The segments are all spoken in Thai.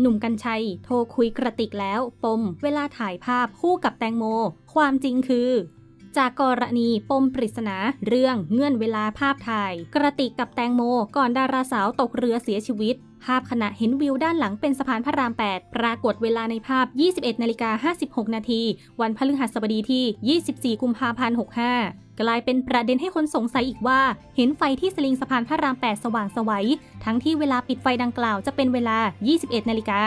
หนุ่มกัญชัย โทรคุยกระติกแล้ว ปม เวลาถ่ายภาพคู่กับแตงโม ความจริงคือ จากกรณีปมปริศนาเรื่องเงื่อนเวลาภาพถ่าย กระติกกับแตงโม ก่อนดาราสาวตกเรือเสียชีวิต ภาพขณะเห็นวิวด้านหลังเป็นสะพานพระราม 8 ปรากฏเวลาในภาพ 21นาฬิกา56 นาที วันพฤหัสบดีที่ 24 กุมภาพันธ์ 65 กลายเป็นประเด็นให้คนสงสัยอีกว่า เห็นไฟที่สลิงสะพานพระราม 8 สว่างสวัยทั้งที่เวลาปิดไฟดังกล่าวจะเป็นเวลา 21 นาฬิกา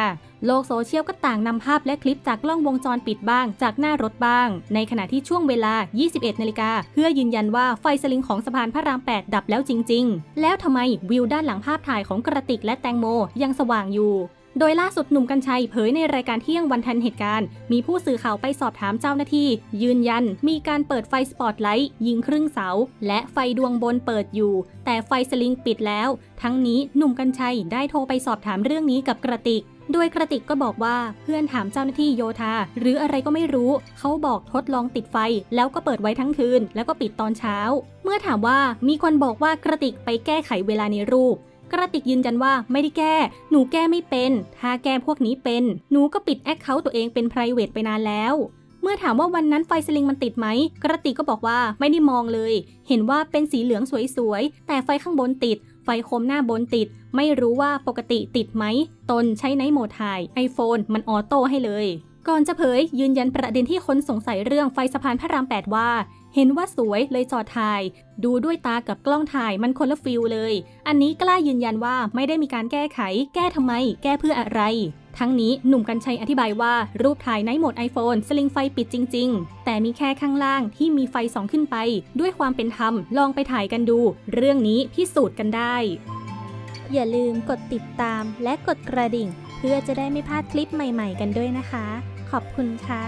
โลกโซเชียลก็ต่างนำภาพและคลิปจากกล้องวงจรปิดบ้าง จากหน้ารถบ้าง ในขณะที่ช่วงเวลา 21 นาฬิกา เพื่อยืนยันว่าไฟสลิงของสะพานพระราม 8 ดับแล้วจริง ๆ แล้วทำไมวิวด้านหลังภาพถ่ายของกระติกและแตงโมยังสว่างอยู่ โดยล่าสุดหนุ่มกัญชัยเผยในรายการเที่ยงวันทันเหตุการณ์ มีผู้สื่อข่าวไปสอบถามเจ้าหน้าที่ ยืนยัน มีการเปิดไฟสปอตไลท์ยิงครึ่งเสา และไฟดวงบนเปิดอยู่ แต่ไฟสลิงปิดแล้ว ทั้งนี้หนุ่มกัญชัยได้โทรไปสอบถามเรื่องนี้กับกระติกโดยกระติกก็บอกว่าเพื่อนถามเจ้าหน้าที่โยธา หรืออะไรก็ไม่รู้ เขาบอกทดลองติดไฟ แล้วก็เปิดไว้ทั้งคืน แล้วก็ปิดตอนเช้า เมื่อถามว่ามีคนบอกว่ากระติกไปแก้ไขเวลาในรูป กระติกยืนยันว่าไม่ได้แก้ หนูแก้ไม่เป็น ถ้าแก้พวกนี้เป็น หนูก็ปิดแอคเคาท์ตัวเองเป็น p r i v a t ไปนานแล้ว เมื่อถามว่าวันนั้นไฟสลิงมันติดไหม กระติกก็บอกว่าไม่ได้มองเลย เห็นว่าเป็นสีเหลืองสวยๆ แต่ไฟข้างบนติด ไฟโคมหน้าบนติด ไม่รู้ว่าปกติติดไหม ตนใช้ไนท์โหมดถ่าย iPhone มันออโต้ให้เลย ก่อนจะเผยยืนยันประเด็นที่คนสงสัยเรื่องไฟสะพานพระราม 8 ว่า เห็นว่าสวยเลยจอดถ่าย ดูด้วยตากับกล้องถ่ายมันคนละฟิลเลย อันนี้กล้ายืนยันว่าไม่ได้มีการแก้ไข แก้ทำไม แก้เพื่ออะไร ทั้งนี้หนุ่มกัญชัยอธิบายว่ารูปถ่ายในโหมด iPhone สลิงไฟปิดจริง ๆ แต่มีแค่ข้างล่างที่มีไฟส่องขึ้นไป ด้วยความเป็นธรรมลองไปถ่ายกันดู เรื่องนี้พิสูจน์กันได้ อย่าลืมกดติดตามและกดกระดิ่ง พื่อจะได้ไม่พลาดคลิปใหม่ๆ กันด้วยนะคะ ขอบคุณค่ะ